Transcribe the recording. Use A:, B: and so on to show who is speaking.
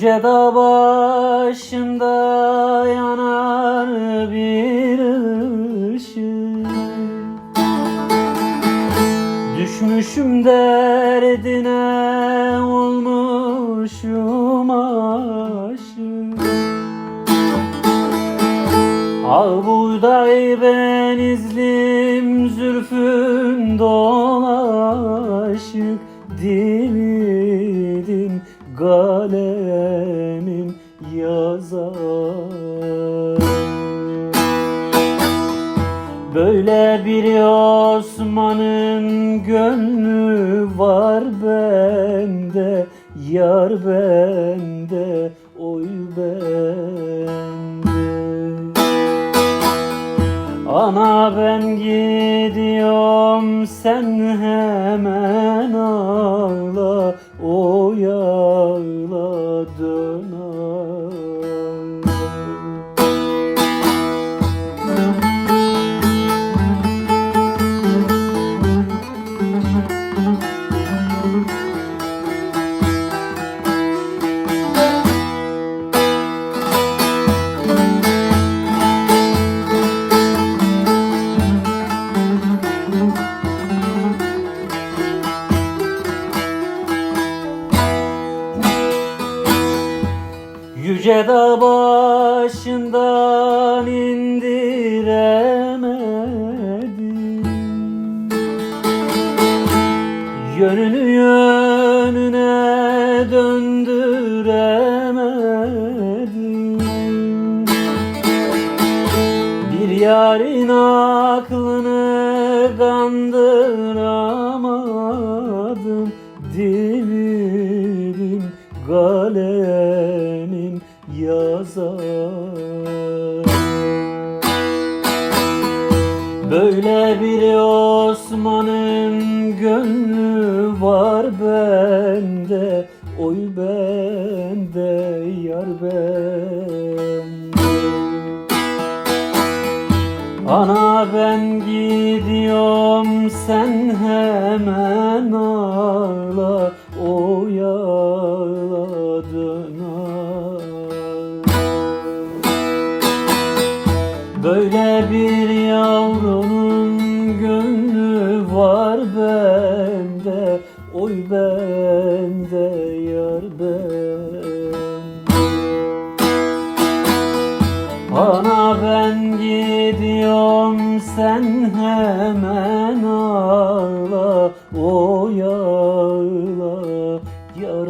A: Yüce dağ başında yanar bir ışık. Düşmüşüm derdine olmuşum aşık. Al buğday benizlim zülfün dolaşık. Dilidim galep Böyle bir Osman'ın gönlü var bende Yar bende, oy bende. Ana ben gidiyorum sen hemen ağla Oy ağla dön ağla Yüce dağ başından indiremedim Yönünü yönüne döndüremedim Bir yarın aklını kandıramadım. Dilim kalemim yazar Böyle bir Osman'ın gönlü var bende Oy bende yar bende. Ana ben gidiyorum sen hemen ağla Böyle bir yavrunun gönlü var bende Oy bende yar bende. Bana ben gidiyorum sen hemen ağla Oy ağla yar